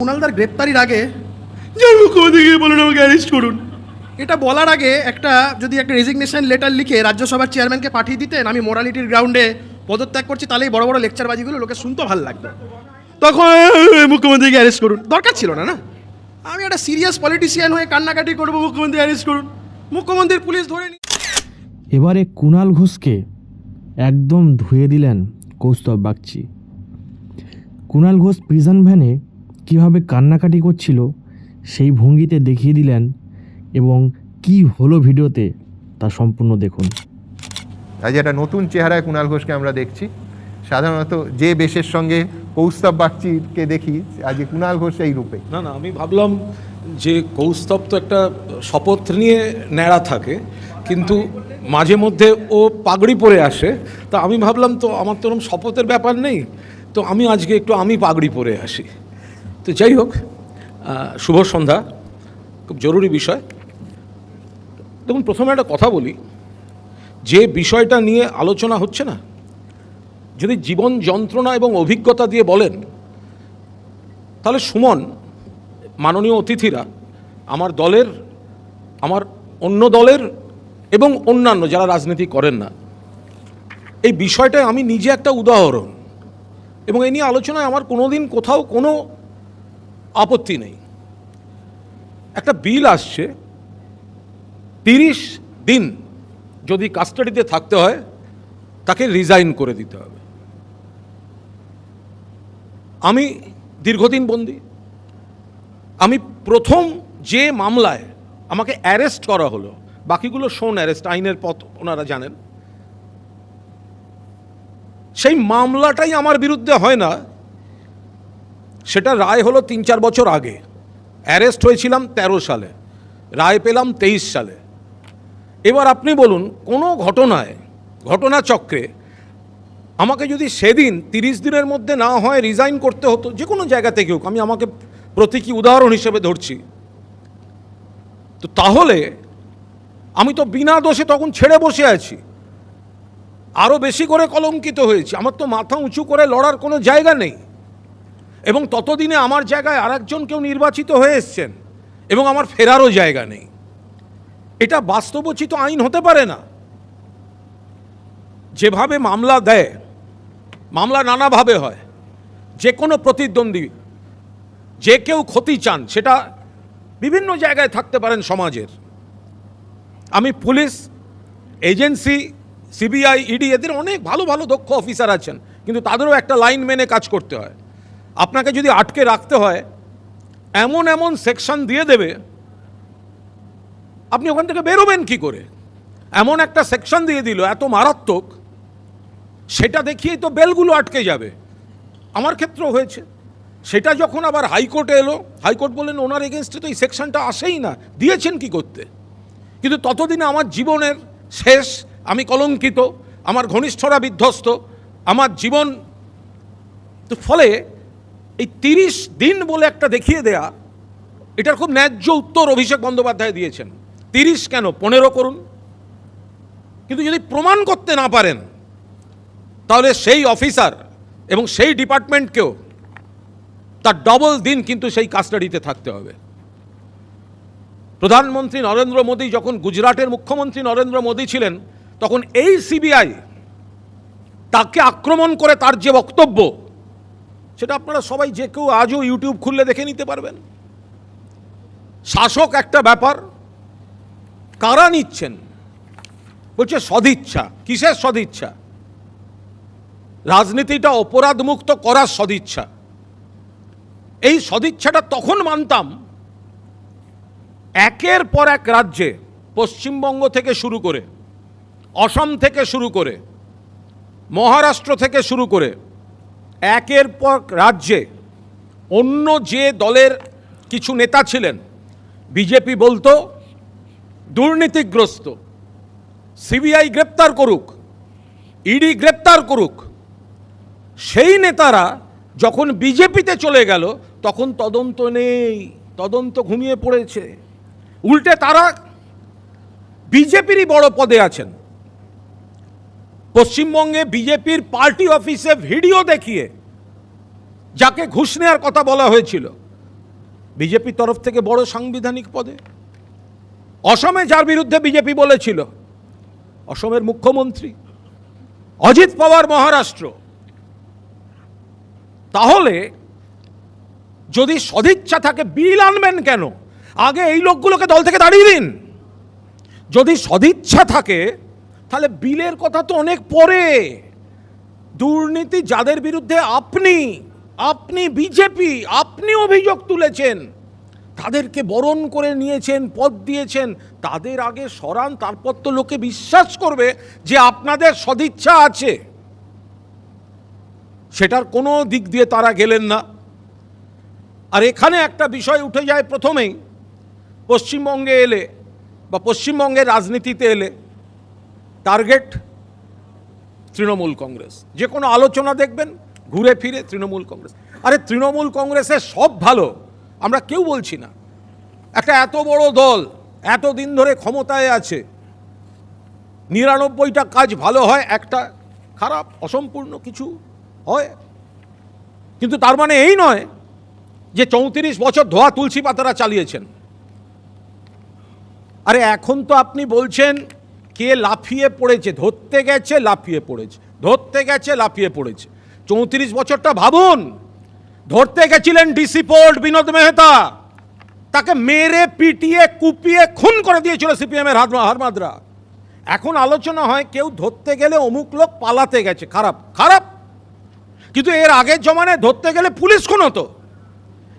কুণালদার গ্রেপ্তারির আগে যে মুখ্যমন্ত্রী গিয়ে বলুন আমাকে অ্যারেস্ট করুন। এটা বলার আগে একটা যদি একটা রেজিগনেশন লেটার লিখে রাজ্যসভার চেয়ারম্যানকে পাঠিয়ে দিতেন আমি মোরালিটির গ্রাউন্ডে পদত্যাগ করছি তাহলেই বড় বড় লেকচারবাজিগুলো লোকে শুনতে ভালো লাগতো তখন "এ, মুখ্যমন্ত্রীকে অ্যারেস্ট করুন। দরকার ছিল না না? আমি একটা সিরিয়াস পলিটিশিয়ান হয়ে কান্নাকাটি করব মুখ্যমন্ত্রী অ্যারেস্ট করুন। মুখ্যমন্ত্রীর পুলিশ ধরে নি এবারে কুণাল ঘোষকে একদম ধুয়ে দিলেন কৌস্তব বাগচি। কুণাল ঘোষ প্রিজন ভ্যানে কীভাবে কান্নাকাটি করছিল সেই ভঙ্গিতে দেখিয়ে দিলেন এবং কি হলো ভিডিওতে তা সম্পূর্ণ দেখুন। আজ একটা নতুন চেহারায় কুণাল ঘোষকে আমরা দেখছি। সাধারণত যে বেশের সঙ্গে কৌস্তব বাগচিকে দেখি আজ কুণাল ঘোষ এই রূপে। না না আমি ভাবলাম যে কৌস্তব তো একটা শপথ নিয়ে ন্যাড়া থাকে কিন্তু মাঝে মধ্যে ও পাগড়ি পরে আসে। তা আমি ভাবলাম তো আমার তো ওরকম শপথের ব্যাপার নেই তো আমি আজকে একটু আমি পাগড়ি পরে আসি। তো যাই হোক শুভ সন্ধ্যা, খুব জরুরি বিষয়। দেখুন, প্রথমে একটা কথা বলি, যে বিষয়টা নিয়ে আলোচনা হচ্ছে না, যদি জীবন যন্ত্রণা এবং অভিজ্ঞতা দিয়ে বলেন, তাহলে সুমন, মাননীয় অতিথিরা, আমার দলের, আমার অন্য দলের এবং অন্যান্য যারা রাজনীতি করেন না, এই বিষয়টায় আমি নিজে একটা উদাহরণ এবং এই নিয়ে আলোচনায় আমার কোনোদিন কোথাও কোনো আপত্তি নেই। একটা বিল আসছে, তিরিশ দিন যদি কাস্টাডিতে থাকতে হয়, তাকে রিজাইন করে দিতে হবে। আমি দীর্ঘদিন বন্দি। আমি প্রথম যে মামলায় আমাকে অ্যারেস্ট করা হলো, বাকিগুলো শোন অ্যারেস্ট, আইনের পথ ওনারা জানেন। সেই মামলাটাই আমার বিরুদ্ধে হয় না সেটা রায় হলো তিন চার বছর আগে। অ্যারেস্ট হয়েছিলাম ১৩ সালে। রায় পেলাম তেইশ সালে। এবার আপনি বলুন, কোনো ঘটনায়, ঘটনাচক্রে আমাকে যদি সেদিন তিরিশ দিনের মধ্যে না হয় রিজাইন করতে হতো, যে কোনো জায়গা থেকে হোক, আমি আমাকে প্রতীকী উদাহরণ হিসেবে ধরছি। তো তাহলে আমি তো বিনা দোষে তখন ছেড়ে বসে আছি। আরও বেশি করে কলঙ্কিত হয়েছি। আমার তো মাথা উঁচু করে লড়ার কোনো জায়গা নেই। এবং ততদিনে আমার জায়গায় আরেকজন কেউ নির্বাচিত হয়ে এসছেন এবং আমার ফেরারও জায়গা নেই। এটা বাস্তবোচিত আইন হতে পারে না। যেভাবে মামলা দেয়, মামলা নানাভাবে হয়, যে কোনো প্রতিদ্বন্দ্বী, যে কেউ ক্ষতি চান, সেটা বিভিন্ন জায়গায় থাকতে পারেন সমাজের। আমি পুলিশ, এজেন্সি, সিবিআই, ইডি, এদের অনেক ভালো ভালো দক্ষ অফিসার আছেন, কিন্তু তাদেরও একটা লাইন মেনে কাজ করতে হয়। আপনাকে যদি আটকে রাখতে হয়, এমন এমন সেকশন দিয়ে দেবে, আপনি ওখান থেকে বেরোবেন কি করে? এমন একটা সেকশন দিয়ে দিল, এত মারাত্মক, সেটা দেখিয়েই তো বেলগুলো আটকে যাবে। আমার ক্ষেত্রেও হয়েছে। সেটা যখন আবার হাইকোর্টে এলো, হাইকোর্ট বললেন, ওনার এগেনস্টে তো এই সেকশনটা আসেই না, দিয়েছেন কি করতে? কিন্তু ততদিনে আমার জীবনের শেষ, আমি কলঙ্কিত, আমার ঘনিষ্ঠরা বিধ্বস্ত, আমার জীবন তো ফলে এই তিরিশ দিন বলে একটা দেখিয়ে দেয়া, এটার খুব ন্যায্য উত্তর অভিষেক বন্দ্যোপাধ্যায় দিয়েছেন। তিরিশ কেন? পনেরো করুন। কিন্তু যদি প্রমাণ করতে না পারেন, তাহলে সেই অফিসার এবং সেই ডিপার্টমেন্টকেও তার ডবল দিন কিন্তু সেই কাস্টাডিতে থাকতে হবে। প্রধানমন্ত্রী নরেন্দ্র মোদী যখন গুজরাটের মুখ্যমন্ত্রী নরেন্দ্র মোদী ছিলেন, তখন এই সিবিআই তাকে আক্রমণ করে তার যে বক্তব্য সেটা আপনারা সবাই যে কেউ আজও ইউটিউব খুললে দেখে নিতে পারবেন। শাসক একটা ব্যাপার। কারা নিচ্ছেন? বলছে সদিচ্ছা। কিসের সদিচ্ছা? রাজনীতিটা অপরাধমুক্ত করার সদিচ্ছা। এই সদিচ্ছাটা তখন মানতাম একের পর এক রাজ্যে, পশ্চিমবঙ্গ থেকে শুরু করে, অসম থেকে শুরু করে, মহারাষ্ট্র থেকে শুরু করে একের পর রাজ্যে অন্য যে দলের কিছু নেতা ছিলেন, বিজেপি বলতো, দুর্নীতিগ্রস্ত, সিবিআই গ্রেপ্তার করুক, ইডি গ্রেপ্তার করুক, সেই নেতারা যখন বিজেপিতে চলে গেল, তখন তদন্ত নেই, তদন্ত ঘুমিয়ে পড়েছে। উল্টে তারা বিজেপিরই বড় পদে আছেন। পশ্চিমবঙ্গে বিজেপির পার্টি অফিসে ভিডিও দেখিয়ে যাকে ঘুষ নেওয়ার কথা বলা হয়েছিল, বিজেপির তরফ থেকে বড় সাংবিধানিক পদে। অসমে যার বিরুদ্ধে বিজেপি বলেছিল, অসমের মুখ্যমন্ত্রী অজিত পাওয়ার মহারাষ্ট্র। তাহলে যদি সদিচ্ছা থাকে, বিল আনবেন কেন? আগে এই লোকগুলোকে দল থেকে দাঁড়িয়ে দিন। যদি সদিচ্ছা থাকে তাহলে বিলের কথা তো অনেক পরে। দুর্নীতি যাদের বিরুদ্ধে আপনি আপনি বিজেপি, আপনি অভিযোগ তুলেছেন, তাদেরকে বরণ করে নিয়েছেন, পদ দিয়েছেন, তাদের আগে সরান, তারপর তো লোকে বিশ্বাস করবে যে আপনাদের সদিচ্ছা আছে। সেটার কোনো দিক দিয়ে তারা গেলেন না। আর এখানে একটা বিষয় উঠে যায় প্রথমেই, পশ্চিমবঙ্গে এলে বা পশ্চিমবঙ্গের রাজনীতিতে এলে। টার্গেট তৃণমূল কংগ্রেস। যে কোনো আলোচনা দেখবেন, ঘুরে ফিরে তৃণমূল কংগ্রেস। আরে তৃণমূল কংগ্রেসের সব ভালো, আমরা কেউ বলছি না। একটা এত বড় দল, এত দিন ধরে ক্ষমতায় আছে, নিরানব্বইটা কাজ ভালো হয়, একটা খারাপ, অসম্পূর্ণ কিছু হয়। কিন্তু তার মানে এই নয় যে চৌত্রিশ বছর ধোয়া তুলসী পাতারা চালিয়েছেন। আরে এখন তো আপনি বলছেন কে লাফিয়ে পড়েছে? ধরতে গেছে, লাফিয়ে পড়েছে। ধরতে গেছে, লাফিয়ে পড়েছে। চৌত্রিশ বছরটা ভাবুন। ধরতে গেছিলেন ডিসি পোর্ট বিনোদ মেহতা। তাকে মেরে, পিটিয়ে, কুপিয়ে, খুন করে দিয়েছিল সিপিএমের হারমাদরা। এখন আলোচনা হয়, কেউ ধরতে গেলে অমুক লোক পালাতে গেছে। খারাপ খারাপ। কিন্তু এর আগের জমানায় ধরতে গেলে পুলিশ খুন হতো।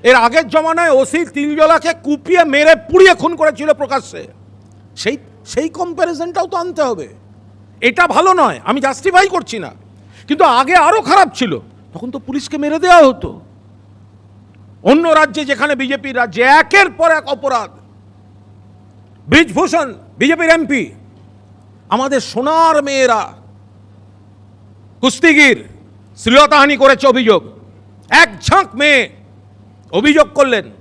এর আগের জমানায় ওসি তিলজলাকে কুপিয়ে, মেরে, পুড়িয়ে খুন করেছিল প্রকাশ্যে। সেই সেই কম্প্যারিজনটাও তো আনতে হবে। এটা ভালো নয়, আমি জাস্টিফাই করছি না। কিন্তু আগে আরও খারাপ ছিল, তখন তো পুলিশকে মেরে দেওয়া হতো। অন্য রাজ্যে যেখানে বিজেপির রাজ্যে একের পর এক অপরাধ। ব্রিজভূষণ, বিজেপির এমপি, আমাদের সোনার মেয়েরা। কুস্তিগির, শ্লীলতাহানি করেছে অভিযোগ। এক ঝাঁক মেয়ে অভিযোগ করলেন,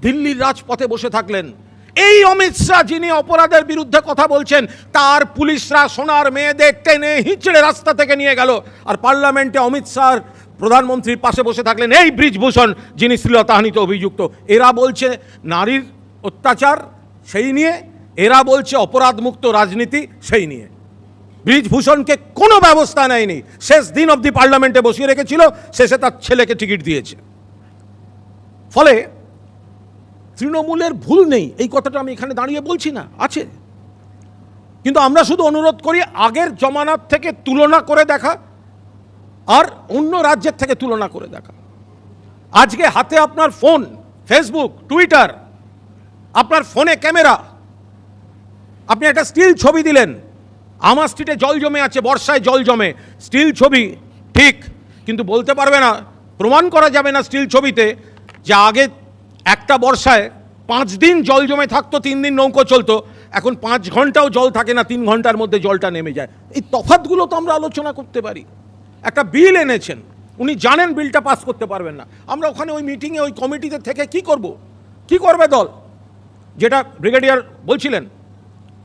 দিল্লির রাজপথে বসে থাকলেন। এই অমিত শাহ যিনি অপরাধের বিরুদ্ধে কথা বলছেন, তার পুলিশরা সোনার মেয়েদের টেনে হিঁচড়ে রাস্তা থেকে নিয়ে গেল। আর পার্লামেন্টে অমিত শাহ প্রধানমন্ত্রীর পাশে বসে থাকলেন এই ব্রিজভূষণ, যিনি শ্লীলতাহানিতে অভিযুক্ত। এরা বলছে নারীর অত্যাচার সেই নিয়ে, এরা বলছে অপরাধমুক্ত রাজনীতি সেই নিয়ে। ব্রিজভূষণকে কোনো ব্যবস্থা নেয়নি। শেষ দিন অবধি পার্লামেন্টে বসিয়ে রেখেছিল, শেষে তার ছেলেকে টিকিট দিয়েছে। ফলে তৃণমূলের ভুল নেই। এই কথাটা আমি এখানে দাঁড়িয়ে বলছি না। আছে। কিন্তু আমরা শুধু অনুরোধ করি, আগের জমানার থেকে তুলনা করে দেখা আর অন্য রাজ্যের থেকে তুলনা করে দেখা। আজকে হাতে আপনার ফোন, ফেসবুক, টুইটার, আপনার ফোনে ক্যামেরা। আপনি একটা স্টিল ছবি দিলেন। আমার স্ট্রিটে জল জমে আছে, বর্ষায় জল জমে। স্টিল ছবি, ঠিক। কিন্তু বলতে পারবে না, প্রমাণ করা যাবে না স্টিল ছবিতে যে আগে একটা বর্ষায় পাঁচ দিন জল জমে থাকতো, তিন দিন নৌকো চলতো। এখন পাঁচ ঘন্টাও জল থাকে না, তিন ঘণ্টার মধ্যে জলটা নেমে যায়। এই তফাতগুলো তো আমরা আলোচনা করতে পারি। একটা বিল এনেছেন, উনি জানেন বিলটা পাস করতে পারবেন না। আমরা ওখানে ওই মিটিংয়ে ওই কমিটিতে থেকে কি করব? কি করবে দল? যেটা ব্রিগেডিয়ার বলছিলেন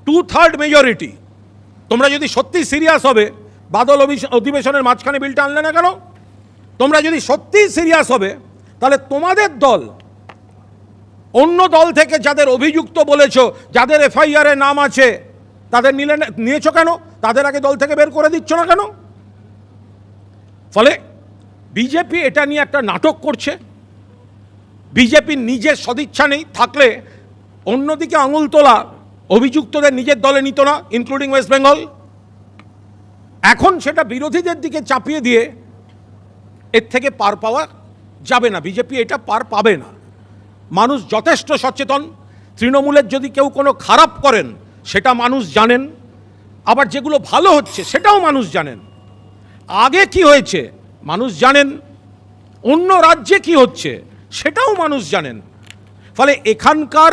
টু থার্ড মেজরিটি তোমরা যদি সত্যি সিরিয়াস হবে, বাদল অধিবেশনের মাঝখানে বিলটা আনলে না কেন? তোমরা যদি সত্যিই সিরিয়াস হবে, তাহলে তোমাদের দল অন্য দল থেকে যাদের অভিযুক্ত বলেছ, যাদের এফআইআর নাম আছে, তাদের নিলে নিয়েছো কেন? তাদের আগে দল থেকে বের করে দিচ্ছ না কেন? ফলে বিজেপি এটা নিয়ে একটা নাটক করছে। বিজেপির নিজের সদিচ্ছা নেই, থাকলে অন্যদিকে আঙুল তোলা অভিযুক্তদের নিজের দলে নিত না ইনক্লুডিং ওয়েস্ট বেঙ্গল এখন সেটা বিরোধীদের দিকে চাপিয়ে দিয়ে এর থেকে পার পাওয়া যাবে না। বিজেপি এটা পার পাবে না। মানুষ যথেষ্ট সচেতন। তৃণমূলের যদি কেউ কোনো খারাপ করেন, সেটা মানুষ জানেন। আবার যেগুলো ভালো হচ্ছে, সেটাও মানুষ জানেন। আগে কি হয়েছে, মানুষ জানেন। অন্য রাজ্যে কি হচ্ছে, সেটাও মানুষ জানেন। ফলে এখানকার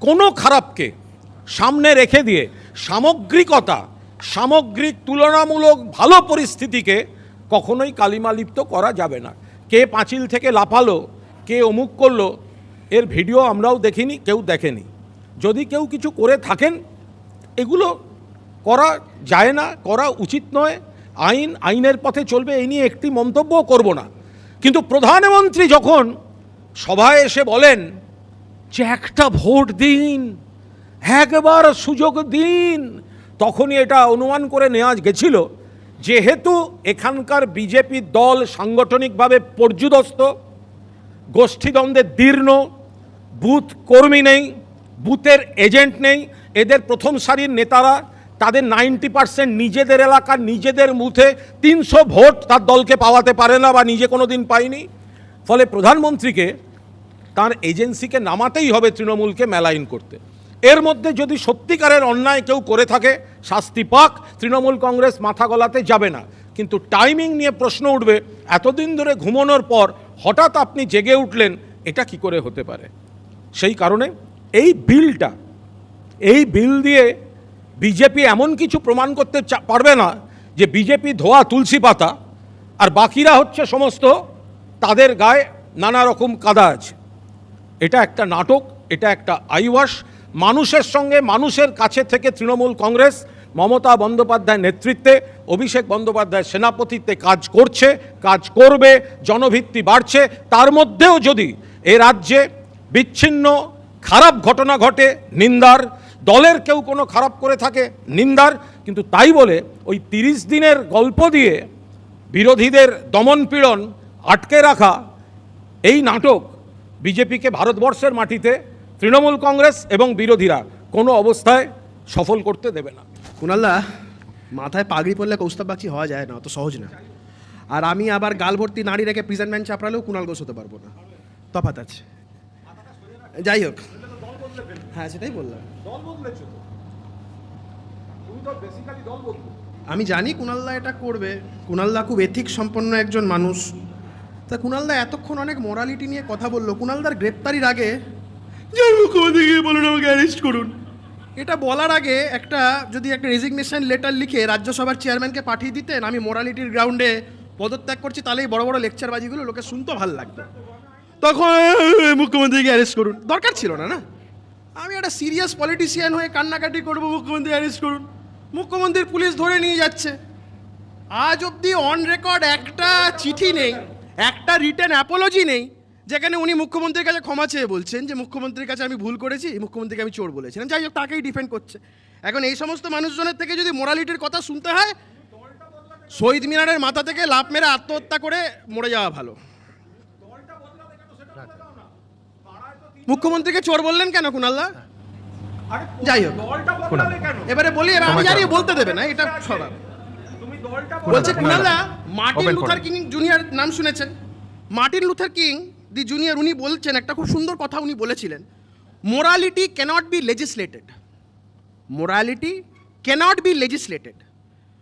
কোনো খারাপকে সামনে রেখে দিয়ে সামগ্রিকতা, সামগ্রিক তুলনামূলক ভালো পরিস্থিতিকে কখনোই কালিমালিপ্ত করা যাবে না। কে পাঁচিল থেকে লাফালো, কে অমুক করল এর ভিডিও আমরাও দেখিনি, কেউ দেখেনি। যদি কেউ কিছু করে থাকেন, এগুলো করা যায় না, করা উচিত নয়। আইন, আইনের পথে চলবে, এই নিয়ে একটি মন্তব্যও করব না। কিন্তু প্রধানমন্ত্রী যখন সভায় এসে বলেন, যে একটা ভোট দিন, একবার সুযোগ দিন, তখনই এটা অনুমান করে নেওয়া গেছিল, যেহেতু এখানকার বিজেপি দল সাংগঠনিকভাবে পর্যুদস্ত, গোষ্ঠীদ্বন্দ্বে দীর্ণ বুথ কর্মী নেই, বুথের এজেন্ট নেই, এদের প্রথম সারির নেতারা তাদের নাইনটি পার্সেন্ট নিজেদের এলাকার নিজেদের বুথে তিনশো ভোট তার দলকে পাওয়াতে পারে না বা নিজে কোনো দিন পায়নি। ফলে প্রধানমন্ত্রীকে তার এজেন্সিকে নামাতেই হবে তৃণমূলকে মেলাইন করতে। এর মধ্যে যদি সত্যিকারের অন্যায় কেউ করে থাকে, শাস্তি পাক, তৃণমূল কংগ্রেস মাথা গলাতে যাবে না। কিন্তু টাইমিং নিয়ে প্রশ্ন উঠবে, এতদিন ধরে ঘুমানোর পর হঠাৎ আপনি জেগে উঠলেন, এটা কি করে হতে পারে? সেই কারণে এই বিলটা, এই বিল দিয়ে বিজেপি এমন কিছু প্রমাণ করতে পারবে না যে বিজেপি ধোয়া তুলসী পাতা আর বাকিরা হচ্ছে সমস্ত তাদের গায়ে নানা রকম কাদা আছে। এটা একটা নাটক, এটা একটা আইওয়াস। মানুষের সঙ্গে মানুষের কাছে থেকে তৃণমূল কংগ্রেস, মমতা বন্দ্যোপাধ্যায়ের নেতৃত্বে, অভিষেক বন্দ্যোপাধ্যায়ের সেনাপতিত্বে কাজ করছে, কাজ করবে, জনভিত্তি বাড়ছে। তার মধ্যেও যদি এ রাজ্যে বিচ্ছিন্ন, খারাপ ঘটনা ঘটে, নিন্দার। দলের কেউ কোনো খারাপ করে থাকে, নিন্দার। কিন্তু তাই বলে ওই তিরিশ দিনের গল্প দিয়ে বিরোধীদের দমন পীড়ন আটকে রাখা এই নাটক বিজেপিকে ভারতবর্ষের মাটিতে তৃণমূল কংগ্রেস এবং বিরোধীরা কোনো অবস্থায় সফল করতে দেবে না। কুনালদা, মাথায় পাগড়ি পরলে কৌস্তব বাগচি হওয়া যায় না, অত সহজ না। আর আমি আবার গাল ভর্তি নাড়ি রেখে প্রিজেন্ট ম্যান চাপড়ালেও কুনাল ঘোষ হতে পারব না। তফাত আছে। যাই হোক। হ্যাঁ সেটাই বললাম। আমি জানি কুণালদা এটা করবে। কুণালদা খুব এথিক সম্পন্ন একজন মানুষ। তা কুণালদা এতক্ষণ অনেক মোরালিটি নিয়ে কথা বলল। কুণালদার গ্রেপ্তারির আগে বলুন, আমাকে অ্যারেস্ট করুন। এটা বলার আগে একটা যদি একটা রেজিগনেশন লেটার লিখে রাজ্যসভার চেয়ারম্যানকে পাঠিয়ে দিতেন, আমি মোরালিটির গ্রাউন্ডে পদত্যাগ করছি, তাহলেই বড় বড় লেকচারবাজিগুলো লোকে শুনতে ভালো লাগতো। তখন মুখ্যমন্ত্রীকে অ্যারেস্ট করুন। দরকার ছিল না না? আমি একটা সিরিয়াস পলিটিশিয়ান হয়ে কান্নাকাটি করব মুখ্যমন্ত্রী অ্যারেস্ট করুন। মুখ্যমন্ত্রীর পুলিশ ধরে নিয়ে যাচ্ছে। আজ অবধি অন রেকর্ড একটা চিঠি নেই, একটা রিটার্ন অ্যাপোলজি নেই, যেখানে উনি মুখ্যমন্ত্রীর কাছে ক্ষমা চেয়ে বলছেন যে, মুখ্যমন্ত্রীর কাছে আমি ভুল করেছি, মুখ্যমন্ত্রীকে আমি চোর বলেছিলাম। যাই হোক, তাকেই ডিফেন্ড করছে। এখন এই সমস্ত মানুষজনের থেকে যদি মোরালিটির কথা শুনতে হয়, শহীদ মিনারের মাথা থেকে লাভ মেরে আত্মহত্যা করে মরে যাওয়া ভালো। মুখ্যমন্ত্রীকে চোর বললেন কেন কুনাল্লা যাই হোক। এবারে বলি এবার আমি জানি বলতে দেবে না এটা স্বভাব বলছে কুনালদা মার্টিন লুথার কিং জুনিয়র নাম শুনেছেন? Martin Luther King the Junior উনি বলছেন একটা খুব সুন্দর কথা উনি বলেছিলেন morality cannot be legislated morality cannot be legislated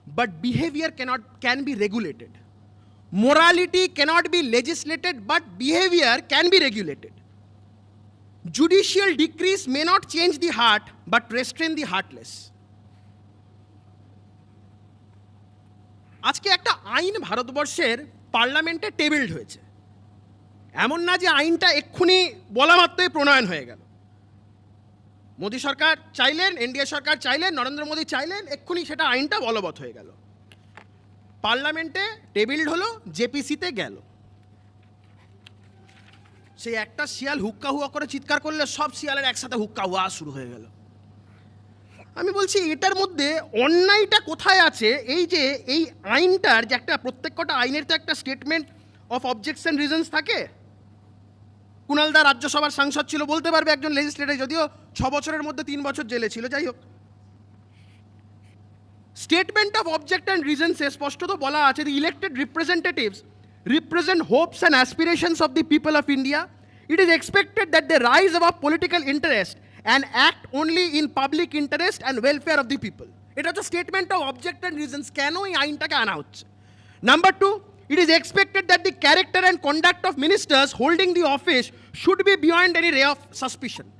but behaviour cannot can be regulated morality cannot be legislated but behaviour can be regulated judicial decrees may not change the heart, but restrain the heartless. আজকে একটা আইন ভারতবর্ষের পার্লামেন্টে টেবিলড হয়েছে। এমন না যে আইনটা এক্ষুনি বলা মাত্রই প্রণয়ন হয়ে গেল। মোদী সরকার চাইলেন, এনডিএ সরকার চাইলেন, নরেন্দ্র মোদী চাইলেন, এক্ষুনি সেটা আইনটা বলবৎ হয়ে গেল। পার্লামেন্টে টেবিলড হলো, জেপিসিতে গেল। সেই একটা শিয়াল হুক্কা হুয়া করে চিৎকার করলে সব শিয়ালের একসাথে হুক্কা হুয়া শুরু হয়ে গেল। আমি বলছি, এটার মধ্যে অন্যায়টা কোথায় আছে? এই যে, এই আইনটার যে একটা প্রত্যেকটা আইনের তো একটা স্টেটমেন্ট অফ অবজেকশন রিজনস থাকে। কুণালদা রাজ্যসভার সাংসদ ছিল, বলতে পারবে একজন লেজিসলেটর যদিও ছ বছরের মধ্যে তিন বছর জেলে ছিল, যাই হোক। স্টেটমেন্ট অফ অবজেক্ট অ্যান্ড রিজনসে স্পষ্টত বলা আছে the elected representatives represent hopes and aspirations of the people of India, it is expected that they rise above political interest and act only in public interest and welfare of the people. It was a statement of object and reasons. Cano aintaga. Number two, it is expected that the character and conduct of ministers holding the office should be beyond any ray of suspicion.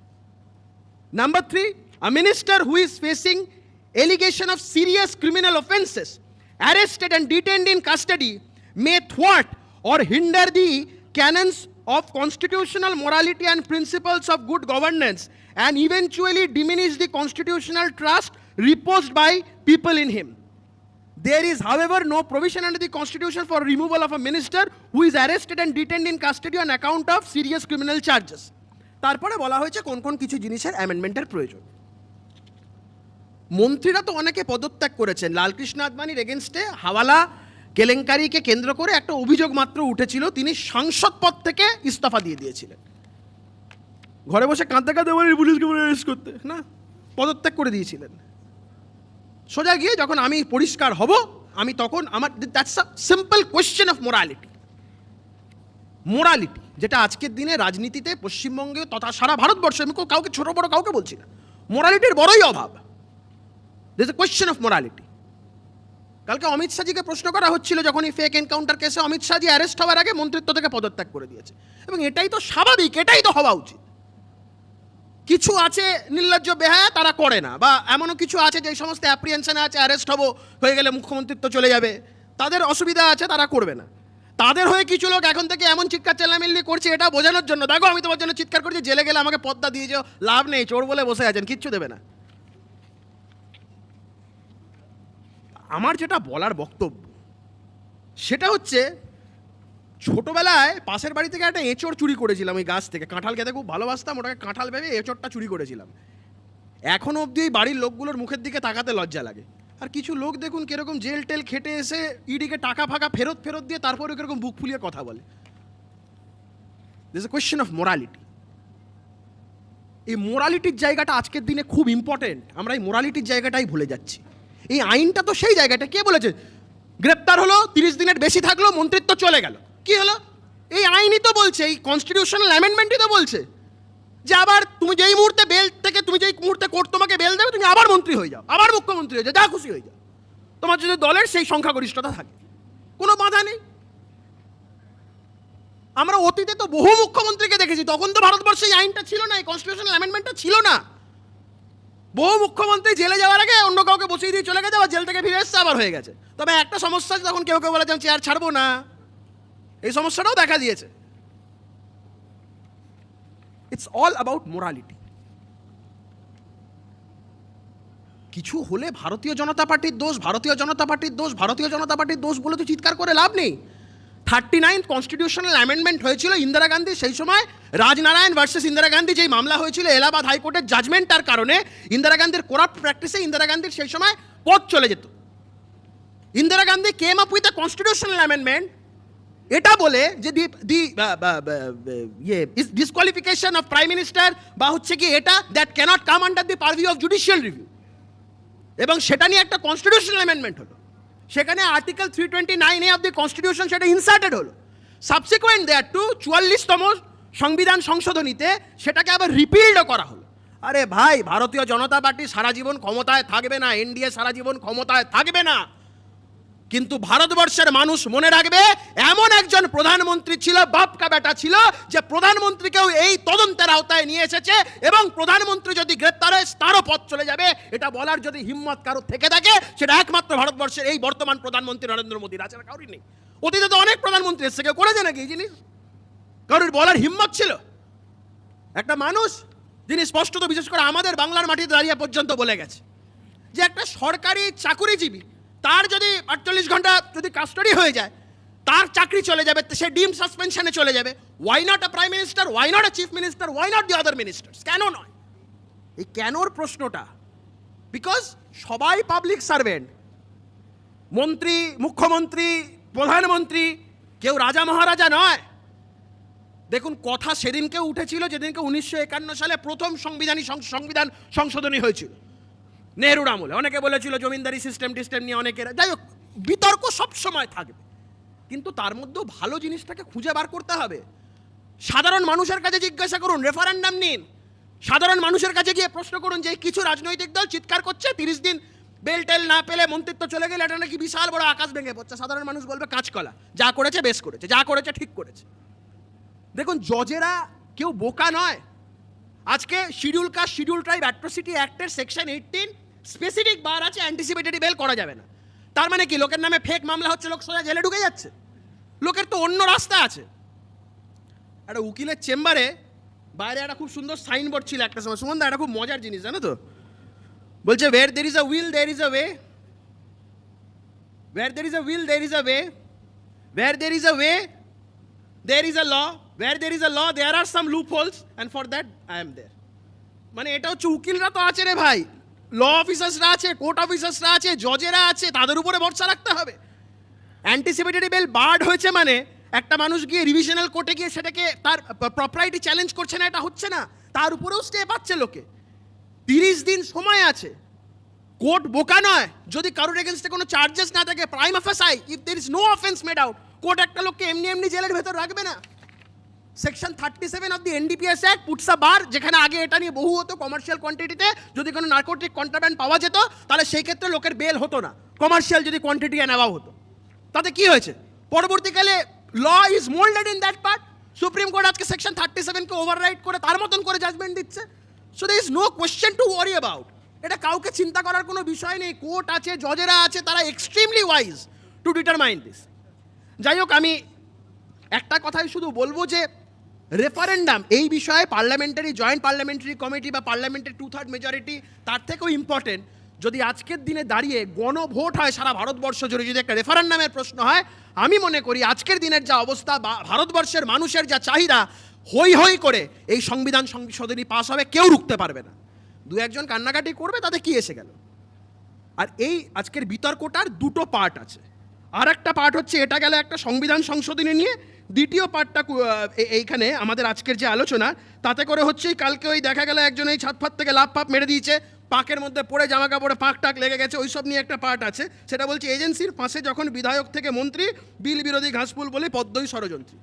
Number three, a minister who is facing allegation of serious criminal offences, arrested and detained in custody, may thwart or hinder the canons of constitutional morality and principles of good governance and eventually diminish the constitutional trust reposed by people in him. There is, however, no provision under the Constitution for removal of a minister who is arrested and detained in custody on account of serious criminal charges. তারপরে বলা হয়েছে কোন কোন কিছু জিনিসের অ্যামেন্ডমেন্টের প্রয়োজন মন্ত্রীরা তো অনেকে পদত্যাগ করেছেন লালকৃষ্ণ আদবানির এগেনস্টে হাওয়ালা কেলেঙ্কারিকে কেন্দ্র করে একটা অভিযোগ মাত্র উঠেছিল, তিনি সাংসদ পদ থেকে ইস্তফা দিয়ে দিয়েছিলেন। ঘরে বসে কাঁদতে কাঁদতে বলে পুলিশকে বলে অ্যারেস্ট করতে। না, পদত্যাগ করে দিয়েছিলেন। সোজা গিয়ে যখন আমি পরিষ্কার হব, আমি তখন আমার that's a simple question of morality morality যেটা আজকের দিনে রাজনীতিতে পশ্চিমবঙ্গে তথা সারা ভারতবর্ষে, আমি কাউকে ছোট বড় কাউকে বলছি না। মোরালিটির বড়ই অভাব। This a question of morality কালকে অমিত শাহজিকে প্রশ্ন করা হচ্ছিল যখন এই ফেক এনকাউন্টার কেসে অমিত শাহজি অ্যারেস্ট হওয়ার আগে মন্ত্রিত্ব থেকে পদত্যাগ করে দিয়েছে। এবং এটাই তো স্বাভাবিক, এটাই তো হওয়া উচিত। কিছু আছে নির্লজ্জ বেহায়া, তারা করে না। বা এমনও কিছু আছে যে সমস্ত অ্যাপ্রিহেনশনে আছে অ্যারেস্ট হব, হয়ে গেলে মুখ্যমন্ত্রিত্ব চলে যাবে। তাদের অসুবিধা আছে, তারা করবে না। তাদের হয়ে কিছু লোক এখন থেকে এমন চিৎকার চেল্লামিল্লি করছে, এটা বোঝানোর জন্য। দেখো, আমি তোমার জন্য চিৎকার করছি, জেলে গেলে আমাকে পদ্মা দিয়ে যাও, লাভ নেই, চোর বলে বসে আছেন, কিচ্ছু দেবে না। আমার যেটা বলার বক্তব্য, সেটা হচ্ছে ছোটোবেলায় পাশের বাড়ি থেকে একটা এঁচড় চুরি করেছিলাম ওই গাছ থেকে। কাঁঠাল খেতে খুব ভালোবাসতাম, ওটাকে কাঁঠাল ভেবে এঁচড়টা চুরি করেছিলাম। এখনও অবধি ওই বাড়ির লোকগুলোর মুখের দিকে তাকাতে লজ্জা লাগে। আর কিছু লোক দেখুন কীরকম জেল টেল খেটে এসে ইডিকে টাকা ফাঁকা ফেরত ফেরত দিয়ে তারপরে কীরকম বুক ফুলিয়ে কথা বলে। This a question of morality এই মোরালিটির জায়গাটা আজকের দিনে খুব ইম্পর্টেন্ট আমরা এই মোরালিটির জায়গাটাই ভুলে যাচ্ছি। এই আইনটা তো সেই জায়গাটা। কে বলেছে? গ্রেপ্তার হলো, তিরিশ দিনের বেশি থাকল, মন্ত্রিত্ব চলে গেল। কি হলো? এই আইনই তো বলছে, এই কনস্টিটিউশনাল অ্যামেন্ডমেন্টই তো বলছে যে আবার তুমি যেই মুহূর্তে বেল থেকে, তুমি যেই মুহূর্তে কোর্ট তোমাকে বেল দেবে, তুমি আবার মন্ত্রী হয়ে যাও, আবার মুখ্যমন্ত্রী হয়ে যাও, যা খুশি হয়ে যাও। তোমার যদি দলের সেই সংখ্যাগরিষ্ঠতা থাকে, কোনো বাধা নেই। আমরা অতীতে তো বহু মুখ্যমন্ত্রীকে দেখেছি, তখন তো ভারতবর্ষে এই আইনটা ছিল না, এই কনস্টিটিউশনাল অ্যামেন্ডমেন্টটা ছিল না। বহু মুখ্যমন্ত্রী জেলে যাওয়ার আগে অন্য কাউকে বসিয়ে দিয়ে চলে গেছে, আবার জেল থেকে ফিরে এসছে, আবার হয়ে গেছে। তবে একটা সমস্যা আছে তখন কেউ কেউ বলে যে চেয়ার ছাড়বো না, এই সমস্যাটাও দেখা দিয়েছে। ইটস অল অ্যাবাউট মোরালিটি কিছু হলে ভারতীয় জনতা পার্টির দোষ, ভারতীয় জনতা পার্টির দোষ, ভারতীয় জনতা পার্টির দোষ বলে তো চিৎকার করে লাভ নেই। থার্টি নাইন কনস্টিটিউশনাল অ্যামেন্ডমেন্ট হয়েছিল ইন্দিরা গান্ধী সেই সময়, রাজনারায়ণ ভার্সেস ইন্দিরা গান্ধী যেই মামলা হয়েছিল, এলাহাবাদ হাইকোর্টের জাজমেন্টটার কারণে ইন্দিরা গান্ধীর করাপ্ট প্র্যাকটিসে ইন্দিরা গান্ধীর সেই সময় পথ চলে যেত। Indira Gandhi came up with a constitutional amendment এটা বলে যে দি দি ইয়ে ডিসকোয়ালিফিকেশন অফ প্রাইম মিনিস্টার বা হচ্ছে কি এটা that cannot come under the purview of judicial review এবং সেটা নিয়ে একটা কনস্টিটিউশনাল অ্যামেন্ডমেন্ট হলো। সেখানে article three twenty nine A of the constitution সেটা ইনসার্টেড হলো। সাবসিকুয়েন্ট দেয়ার টু চুয়াল্লিশতম সংবিধান সংশোধনীতে সেটাকে আবার রিপিল্ডও করা হলো। আরে ভাই, ভারতীয় জনতা পার্টি সারা জীবন ক্ষমতায় থাকবে না এনডিএ সারা জীবন ক্ষমতায় থাকবে না। কিন্তু ভারতবর্ষের মানুষ মনে রাখবে, এমন একজন প্রধানমন্ত্রী ছিল, বাপকা বেটা ছিল, যে প্রধানমন্ত্রীকেও এই তদন্তের আওতায় নিয়ে এসেছে এবং প্রধানমন্ত্রী যদি গ্রেপ্তার হয়, তারও পথ চলে যাবে। এটা বলার যদি হিম্মত কারও থেকে থাকে, সেটা একমাত্র ভারতবর্ষের এই বর্তমান প্রধানমন্ত্রী নরেন্দ্র মোদীর আছে কারোরই নেই। অতীতে তো অনেক প্রধানমন্ত্রী এসে কেউ করেছে নাকি এই জিনিস? কারোর বলার হিম্মত ছিল? একটা মানুষ, যিনি স্পষ্টত বিশেষ করে আমাদের বাংলার মাটিতে দাঁড়িয়ে পর্যন্ত বলে গেছে, যে একটা সরকারি চাকুরিজীবী তার যদি আটচল্লিশ ঘণ্টা যদি কাস্টডি হয়ে যায়, তার চাকরি চলে যাবে সে ডিম সাসপেনশনে চলে যাবে। Why not a prime minister why not a chief minister why not the other ministers কেন নয়? এই কেনর প্রশ্নটা বিকজ সবাই পাবলিক সার্ভেন্ট মন্ত্রী, মুখ্যমন্ত্রী, প্রধানমন্ত্রী, কেউ রাজা মহারাজা নয়। দেখুন, কথা সেদিনকে উঠেছিল, যেদিনকে উনিশশো একান্ন সালে প্রথম সংবিধানী সংবিধান সংশোধনী হয়েছিল। নেহরুর আমলে। অনেকে বলেছিল জমিনদারি সিস্টেম টিস্টেম নিয়ে অনেকের যাই হোক, বিতর্ক সবসময় থাকবে। কিন্তু তার মধ্যেও ভালো জিনিসটাকে খুঁজে বার করতে হবে। সাধারণ মানুষের কাছে জিজ্ঞাসা করুন রেফারেন্ডাম নিন। সাধারণ মানুষের কাছে গিয়ে প্রশ্ন করুন যে কিছু রাজনৈতিক দল চিৎকার করছে, তিরিশ দিন বেল টেল না পেলে মন্ত্রিত্ব চলে গেলে এটা নাকি বিশাল বড় আকাশ ভেঙে পড়ছে? সাধারণ মানুষ বলবে, কাঁচকলা। যা করেছে, বেশ করেছে। যা করেছে, ঠিক করেছে। দেখুন, জজেরা কেউ বোকা নয়। আজকে schedule caste, schedule tribe atrocity অ্যাক্টের section eighteen specific bar আছে অ্যান্টিসিপেটেড বেল করা যাবে না তার মানে কি লোকের নামে ফেক মামলা হচ্ছে লোক সোজা জেলে ঢুকে যাচ্ছে লোকের তো অন্য রাস্তা আছে একটা উকিলের চেম্বারে বাইরে একটা খুব সুন্দর সাইনবোর্ড ছিল একটা সময় সুমন একটা খুব মজার জিনিস জানো তো বলছে where there is a will there is a way Where there is a will, there is a way. Where there is a way, there is a law. Where there is a law, there are some loopholes. And for that, I am there. মানে এটা হচ্ছে উকিলরা তো আছে রে ভাই ল অফিসার্সরা আছে court অফিসার্সরা আছে জজেরা আছে, তাদের উপরে ভরসা রাখতে হবে। অ্যান্টিসিপেটরি বেল বার্ড হয়েছে মানে একটা মানুষ গিয়ে রিভিশনাল কোর্টে গিয়ে সেটাকে তার প্রপার্টি চ্যালেঞ্জ করছে না, এটা হচ্ছে না। তার উপরেও স্টে পাচ্ছে লোকে। তিরিশ দিন সময় আছে। কোর্ট বোকা নয়, যদি কারোর এগেনস্টে কোনো চার্জেস না থাকে prima facie if there is no offence made out court একটা লোককে এমনি এমনি জেলের ভেতর রাখবে না। Section thirty seven of the NDPS act puts a bar যেখানে আগে এটা নিয়ে বহু হতো কমার্শিয়াল কোয়ান্টিটিতে যদি কোনো নার্কোটিক কন্ট্রাব্যান্ড পাওয়া যেত, তাহলে সেই ক্ষেত্রে লোকের বেল হতো না। কমার্শিয়াল যদি কোয়ান্টিটি নেওয়া হতো। তাতে কি হয়েছে? পরবর্তীকালে law is moulded in that part supreme court আজকে সেকশন থার্টি সেভেনকে ওভাররাইড করে তার মতন করে জাজমেন্ট দিচ্ছে। So there is no question to worry about এটা কাউকে চিন্তা করার কোনো বিষয় নেই। কোর্ট আছে জজেরা আছে, তারা extremely wise to determine this যাই হোক, আমি একটা কথাই শুধু বলব যে রেফারেন্ডাম এই বিষয়ে পার্লামেন্টারি জয়েন্ট পার্লামেন্টারি কমিটি বা পার্লামেন্টের টু থার্ড মেজরিটি তার থেকেও ইম্পর্টেন্ট যদি আজকের দিনে দাঁড়িয়ে গণভোট হয় সারা ভারতবর্ষ জুড়ে, যদি একটা রেফারেন্ডামের প্রশ্ন হয়, আমি মনে করি আজকের দিনের যা অবস্থা, বা ভারতবর্ষের মানুষের যা চাহিদা হই হই করে এই সংবিধান সংশোধনী পাশ হবে, কেউ রুখতে পারবে না। দু একজন কান্নাকাটি করবে, তাতে কি এসে গেল? আর এই আজকের বিতর্কটার দুটো পার্ট আছে। আর একটা পার্ট হচ্ছে, এটা গেল একটা সংবিধান সংশোধনী নিয়ে দ্বিতীয় পার্টটা এইখানে আমাদের আজকের যে আলোচনা, তাতে করে হচ্ছে কালকে ওই দেখা গেল একজন এই ছাদ ফাত থেকে লাভ পাপ মেরে দিয়েছে, পাকের মধ্যে পড়ে জামা কাপড়ে পাক টাক লেগে গেছে ওইসব নিয়ে একটা পার্ট আছে। সেটা বলছে, এজেন্সির পাশে যখন বিধায়ক থেকে মন্ত্রী, বিল বিরোধী ঘাসফুল বলে পদ্মই ষড়যন্ত্রী।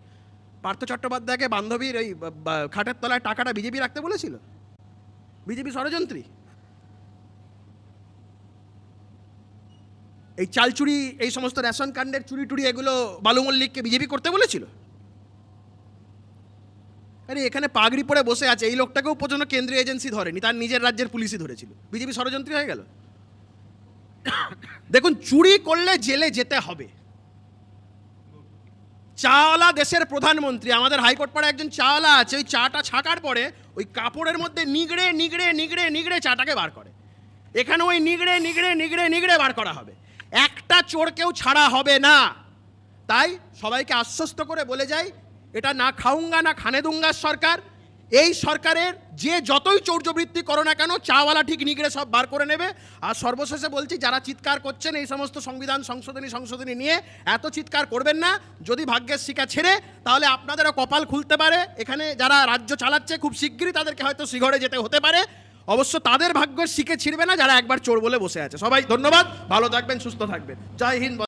পার্থ চট্টোপাধ্যায়কে বান্ধবীর বা- খাটের তলায় টাকাটা বিজেপি রাখতে বলেছিল? বিজেপি ষড়যন্ত্রী? এই চাল চুরি এই সমস্ত রেশন কাণ্ডের চুরি টুরি এগুলো বালু মল্লিককে বিজেপি করতে বলেছিল? আরে, এখানে পাগড়ি পরে বসে আছে, এই লোকটাকেও পর্যন্ত কেন্দ্রীয় এজেন্সি ধরেনি, তার নিজের রাজ্যের পুলিশই ধরেছিল। বিজেপি ষড়যন্ত্রী হয়ে গেল। দেখুন, চুরি করলে জেলে যেতে হবে। চাওয়ালা দেশের প্রধানমন্ত্রী, আমাদের হাইকোর্ট পাড়ে একজন চাওয়ালা আছে, ওই চাটা ছাকার পরে ওই কাপড়ের মধ্যে নিগড়ে নিগড়ে নিগড়ে নিগড়ে চাটাকে বার করে। এখানে ওই নিগড়ে নিগড়ে নিগড়ে নিগড়ে বার করা হবে। একটা চোরকেও ছাড়া হবে না। তাই সবাইকে আশ্বস্ত করে বলে যাই, এটা না খাউঙ্গা, না খানে দুঙ্গার সরকার। এই সরকারের যে যতই চৌর্যবৃত্তি করো না কেন, চাওয়ালা ঠিক নিগড়ে সব বার করে নেবে। আর সর্বশেষে বলছি, যারা চিৎকার করছেন এই সমস্ত সংবিধান সংশোধনী সংশোধনী নিয়ে, এত চিৎকার করবেন না। যদি ভাগ্যের শিকা ছেড়ে, তাহলে আপনাদেরও কপাল খুলতে পারে। এখানে যারা রাজ্য চালাচ্ছে, খুব শিগগিরই তাদেরকে হয়তো শিঘরে যেতে হতে পারে। অবশ্য তাদের ভাগ্য শিখে ছিঁড়বে না যারা একবার চোর বলে বসে আছে। সবাই ধন্যবাদ, ভালো থাকবেন, সুস্থ থাকবেন। জয় হিন্দ